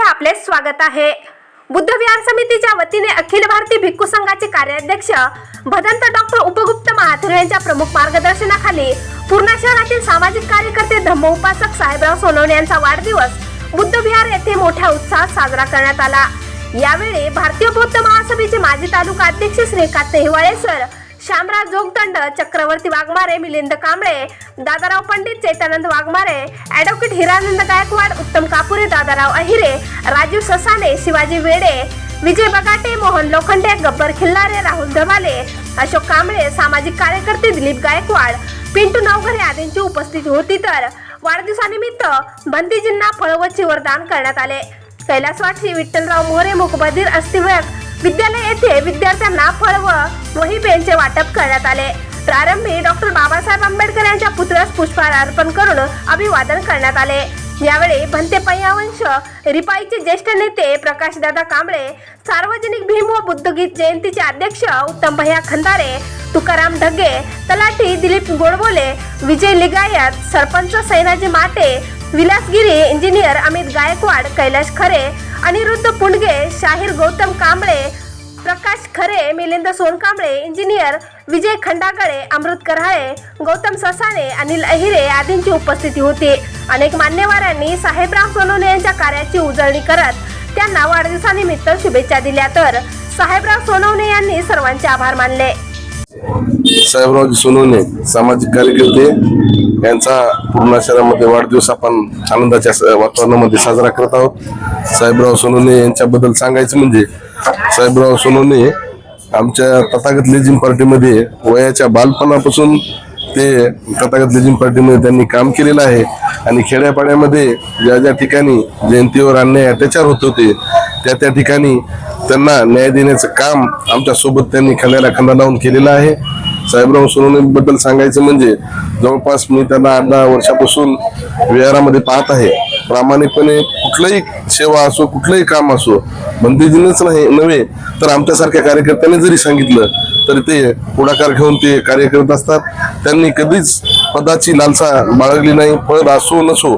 मध्ये आपले स्वागत आहे. बुद्ध विहार समितीच्या वतीने अखिल भारतीय भिक्खू संघाचे कार्याध्यक्ष भदंत डॉक्टर उपगुप्त महाथुर यांच्या प्रमुख मार्गदर्शनाखाली पूर्णा शहरातील सामाजिक कार्यकर्ते धम्मोपासक साहेबराव सोनवणे यांचा वाढदिवस बुद्ध विहार येथे मोठ्या उत्साहात साजरा करण्यात आला. यावेळी भारतीय बौद्ध महासभेचे माजी तालुका अध्यक्ष श्रीकांत हिवाळे सर श्यामराज जोगदंड चक्रवर्ती वाघमारे मिलिंद कांबळे दादाराव पंडित चैतानंद वाघमारे ॲडव्होकेट हिरानंद गायकवाड उत्तम कापुरे दादाराव अहिरे राजीव ससाने शिवाजी वेडे विजय बगाटे मोहन लोखंडे गब्बर खिल्लारे राहुल धमाले अशोक कांबळे सामाजिक कार्यकर्ते दिलीप गायकवाड पिंटू नवघरे आदींची उपस्थिती होती तर वाढदिवसानिमित्त बंदीजींना फळवची वरदान करण्यात आले. कैलासवाटी विठ्ठलराव मोरे मुखबधीर अस्थिवक विद्यालय येथे विद्यार्थ्यांना फळ व वही पेनचे वाटप करण्यात आले. प्रारंभी डॉक्टर बाबासाहेब आंबेडकर यांच्या पुतळ्यास पुष्पहार अर्पण करून अभिवादन करण्यात आले. यावेळी भंते पय्यावंश रिपाईचे ज्येष्ठ नेते प्रकाशदादा कांबळे सार्वजनिक भीम व बुद्धगीत जयंतीचे अध्यक्ष उत्तम भैया खंदारे तुकाराम ढगे तलाठी दिलीप गोडबोले विजय लिगायत सरपंच सैनाजी माटे विलासगिरी इंजिनियर अमित गायकवाड कैलाश खरे अनिरुद्ध पुंडगे शाहीर गौतम कांबळे प्रकाश खरे मिलिंद सोनकांबळे इंजिनियर विजय खंडागळे अमृत कराळे गौतम ससाणे अनिल अहिरे आदींची उपस्थिती होती. अनेक मान्यवरांनी साहेबराव सोनवणे यांच्या कार्याची उजळणी करत त्यांना वाढदिवसानिमित्त शुभेच्छा दिल्या तर साहेबराव सोनवणे यांनी सर्वांचे आभार मानले. साहेबराव सोनवणे सामाजिक कार्यकर्ते यांचा पूर्ण शहरामध्ये वाढदिवस आपण आनंदाच्या स- वातावरणामध्ये साजरा करत आहोत. साहेबराव सोनवणे यांच्याबद्दल सांगायचं म्हणजे साहेबराव सोनवणे आमच्या तथागत लेझिम पार्टीमध्ये वयाच्या बालपणापासून ते तथागत लेझिम पार्टीमध्ये त्यांनी काम केलेलं आहे. आणि खेड्यापाड्यामध्ये ज्या ज्या ठिकाणी जयंतीवर अन्याय अत्याचार होत होते त्या त्या ठिकाणी त्यांना न्याय देण्याचं काम आमच्यासोबत त्यांनी खांद्याला खांदा लावून केलेलं आहे. साहेबराव सोनवणे बद्दल सांगायचं म्हणजे जवळपास मी त्यांना आठ दहा वर्षापासून विहारामध्ये पाहत आहे. प्रामाणिकपणे कुठलंही सेवा असो कुठलंही काम असो बंदीजीनेच नाही नव्हे तर आमच्यासारख्या कार्यकर्त्यांनी जरी सांगितलं तरी ते पुढाकार घेऊन ते कार्य करत असतात. त्यांनी कधीच पदाची लालसा बाळगली नाही. पद असो नसो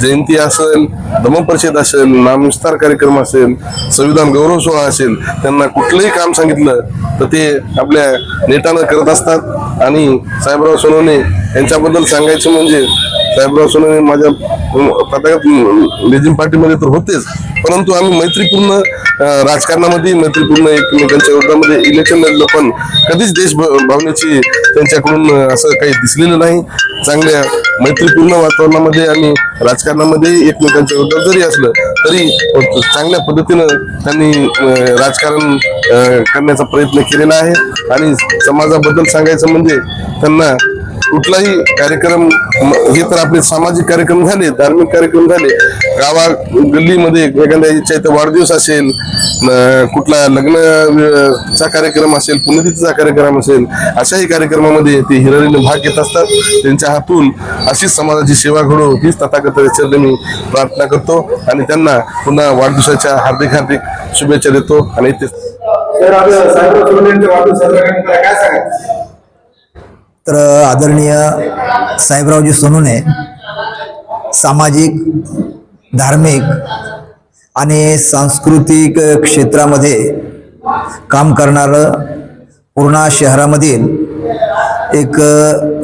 जयंती असेल दमपरिषद असेल नामविस्तार कार्यक्रम असेल संविधान गौरव सोहळा असेल त्यांना कुठलंही काम सांगितलं तर ते आपल्या नेटानं करत असतात. आणि साहेबराव सोनवणे यांच्याबद्दल सांगायचं म्हणजे साहेबराव सोनवणे माझ्या तथागत लेझिम पार्टीमध्ये तर होतेच. परंतु आम्ही मैत्रीपूर्ण राजकारणामध्ये मैत्रीपूर्ण एकमेकांच्या विरोधामध्ये इलेक्शन लढलं पण कधीच देश भावण्याची भावनेची त्यांच्याकडून असं काही दिसलेलं नाही. चांगल्या मैत्रीपूर्ण वातावरणामध्ये आणि राजकारणामध्ये एकमेकांच्या विरोधात जरी असलं तरी चांगल्या पद्धतीनं त्यांनी राजकारण करण्याचा प्रयत्न केलेला आहे. आणि समाजाबद्दल सांगायचं म्हणजे त्यांना कुठलाही कार्यक्रम हे तर आपले सामाजिक कार्यक्रम झाले धार्मिक कार्यक्रम झाले. गावा गल्लीमध्ये एखाद्या इच्छा वाढदिवस असेल कुठला लग्न चा कार्यक्रम असेल पुनतीचा कार्यक्रम असेल अशाही कार्यक्रमामध्ये ते हिरारीने भाग घेत असतात. त्यांच्या हातून अशीच समाजाची सेवा घडो हीच तथागत चरणी मी प्रार्थना करतो. आणि त्यांना पुन्हा वाढदिवसाच्या हार्दिक हार्दिक शुभेच्छा देतो. आणि ते काय सांगायचं तर आदरणीय साहेबरावजी सोनूने सामाजिक धार्मिक आणि सांस्कृतिक क्षेत्रामध्ये काम करणारं पूर्णा शहरामधील एक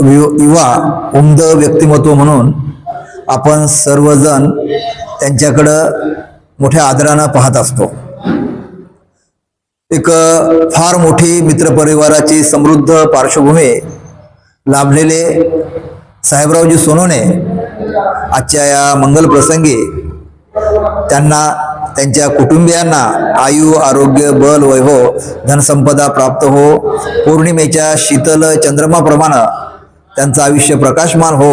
यु- युवा उमद व्यक्तिमत्व म्हणून आपण सर्वजण त्यांच्याकडं मोठ्या आदरानं पाहत असतो. एक फार मोठी मित्रपरिवाराची समृद्ध पार्श्वभूमी लाभलेले साहेबरावजी सोनोने आजच्या या मंगल प्रसंगी त्यांना त्यांच्या कुटुंबियांना आयु आरोग्य बल वैभव धनसंपदा प्राप्त हो पौर्णिमेच्या शीतल चंद्रमाप्रमाणे त्यांचं आयुष्य प्रकाशमान हो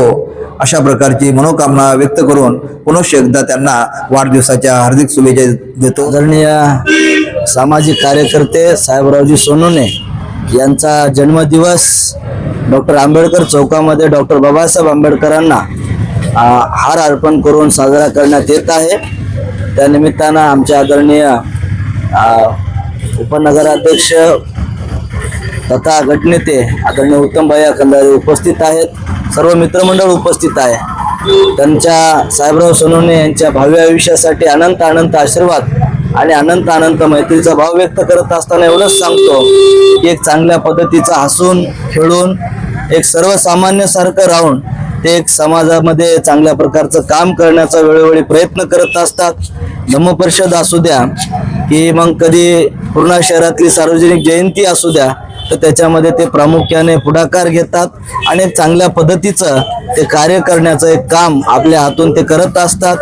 अशा प्रकारची मनोकामना व्यक्त करून पुनश्च एकदा त्यांना वाढदिवसाच्या हार्दिक शुभेच्छा देतो. आदरणीय सामाजिक कार्यकर्ते साहेबरावजी सोनोने यांचा जन्मदिवस डॉक्टर आंबेडकर चौकामध्ये डॉक्टर बाबासाहेब आंबेडकरांना हार अर्पण करून साजरा करण्यात येत आहे. त्यानिमित्तानं आमचे आदरणीय उपनगराध्यक्ष तथा गटनेते आदरणीय उत्तमभाई खंदारे उपस्थित आहेत. सर्व मित्रमंडळ उपस्थित आहे. त्यांच्या साहेबराव सोनवणे यांच्या भावी आयुष्यासाठी अनंत अनंत आशीर्वाद आणि अनंत अनंत मैत्रीचा भाव व्यक्त करत असताना एवढंच सांगतो की एक चांगल्या पद्धतीचा हसून खेळून एक सर्वसामान्यासारखं राहून ते एक समाजामध्ये चांगल्या प्रकारचं काम करण्याचा वेळोवेळी प्रयत्न करत असतात. धम्मपरिषद असू द्या की मग कधी पूर्णा शहरातली सार्वजनिक जयंती असू द्या तर त्याच्यामध्ये ते प्रामुख्याने पुढाकार घेतात आणि एक चांगल्या पद्धतीचं ते कार्य करण्याचं एक काम आपल्या हातून ते करत असतात.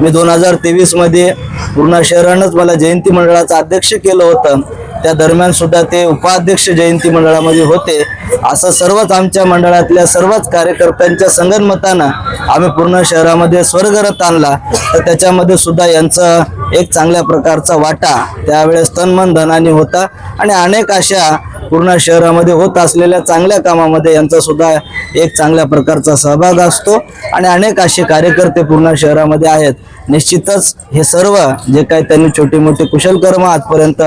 मी दोन हजार तेवीसमध्ये पूर्णा शहरानंच मला जयंती मंडळाचं अध्यक्ष केलं होतं. त्या दरम्यान सुद्धा ते उपाध्यक्ष जयंती मंडळामध्ये होते. असं सर्वच आमच्या मंडळातल्या सर्वच कार्यकर्त्यांच्या संगनमतानं आम्ही पूर्ण शहरामध्ये स्वर्गरथ आणला. तर त्याच्यामध्ये सुद्धा यांचं एक चांगल्या प्रकारचा वाटा त्यावेळेस तनमन धनाने होता. आणि अनेक अशा पूर्ण शहरामध्ये होत असलेल्या चांगल्या कामामध्ये यांचा सुद्धा एक चांगल्या प्रकारचा सहभाग असतो. आणि अनेक असे कार्यकर्ते पूर्ण शहरामध्ये आहेत. निश्चितच हे सर्व जे काही त्यांनी छोटे मोठे कुशलकर्म आजपर्यंत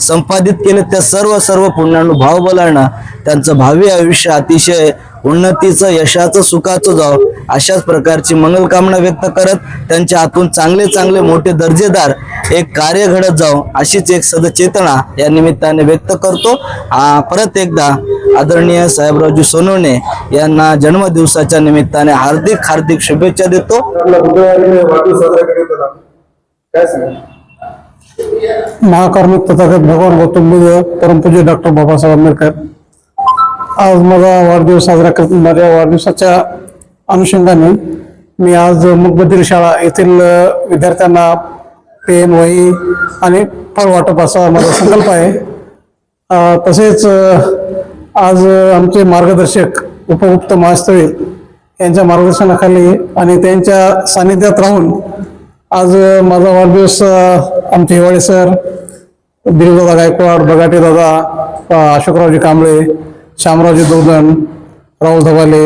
संपादित केले त्या सर्व सर्व पुण्यानुभव बोलाणं त्यांचं भावी आयुष्य अतिशय उन्नतीचं यशाचं सुखाचं जावं अशाच प्रकारची मंगलकामना व्यक्त करत त्यांच्या हातून चांगले चांगले मोठे दर्जेदार एक कार्य घडत जावं अशीच एक सदचेतना या निमित्ताने व्यक्त करतो. आ, परत एकदा आदरणीय साहेबरावजी सोनवणे यांना जन्मदिवसाच्या निमित्ताने हार्दिक हार्दिक शुभेच्छा देतो. महाकार्मिक तथागत भगवान गौतम बुद्ध परमपूज्य डॉक्टर बाबासाहेब आंबेडकर. आज माझा वाढदिवस साजरा करत माझ्या वाढदिवसाच्या अनुषंगाने मी आज मुकबधीर शाळा येथील विद्यार्थ्यांना पेन वही आणि फळ वाटप असा माझा संकल्प आहे. तसेच आज आमचे मार्गदर्शक उपगुप्त महास्तवे यांच्या मार्गदर्शनाखाली आणि त्यांच्या सानिध्यात राहून आज माझा वाढदिवस आमचे हिवाळे सर दिलदादा गायकवाड बगाटे दादा अशोकरावजी कांबळे श्यामरावजी दोदन राहुल धवाले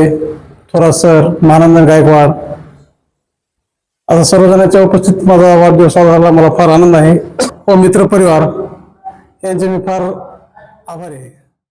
थोरात सर महानंदन गायकवाड. आता सर्वजणांच्या उपस्थित माझा वाढदिवस साजरा झाला मला फार आनंद आहे. व मित्रपरिवार यांचे मी फार आभारी आहे.